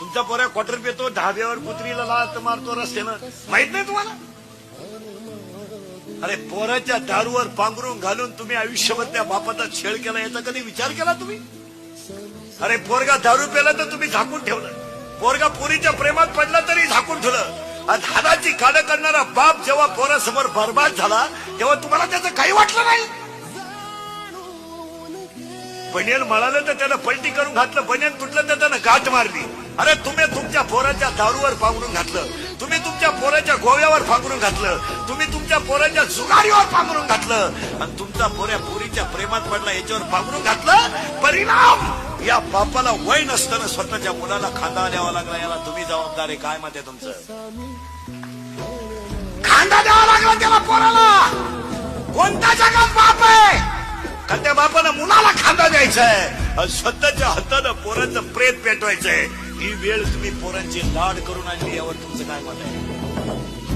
तुमचा पोऱ्या क्वार्टर पेतो ढाब्यावर कुत्रीला लात मारतो रस्त्यानं. माहीत नाही तुम्हाला? अरे पोराच्या दारूवर पांघरून घालून तुम्ही आयुष्यभर त्या बापाचा छेळ केला याचा कधी विचार केला तुम्ही? अरे पोरगा दारू पेला तर तुम्ही झाकून ठेवलं. पोरगा पोरीच्या प्रेमात पडला तरी झाकून ठेवलं. आणि हाताची काढ करणारा बाप जेव्हा पोरासमोर बर्बाद झाला तेव्हा तुम्हाला त्याचं काही वाटलं नाही? बनियन म्हणालं तर त्यानं पलटी करून घातलं बनियन तुटलं तर त्यानं गाठ मारली. अरे तुम्ही तुमच्या पोराच्या दारूवर पांघरून घातलं. तुम्ही तुमच्या पोराच्या गोव्यावर पांघरून घातलं. तुम्ही तुमच्या पोराच्या जुगारीवर पांघरून घातलं. आणि तुमचा पोऱ्या पोरीच्या प्रेमात पडला याच्यावर पांघरून घातलं. परिणाम! या बापाला वय नसताना स्वतःच्या मुलाला खांदा द्यावा लागला. याला तुम्ही जबाबदार आहे. काय मत तुमचं? खांदा द्यावा लागला त्याला पोराला. कोणत्या जगात बाप आहे? का त्या बापानं मुलाला खांदा द्यायचा आहे स्वतःच्या हातानं पोराचं प्रेत पेटवायचंय. ही वेळ तुम्ही पोरांची लाड करून आणली यावर तुमचं काय मत आहे?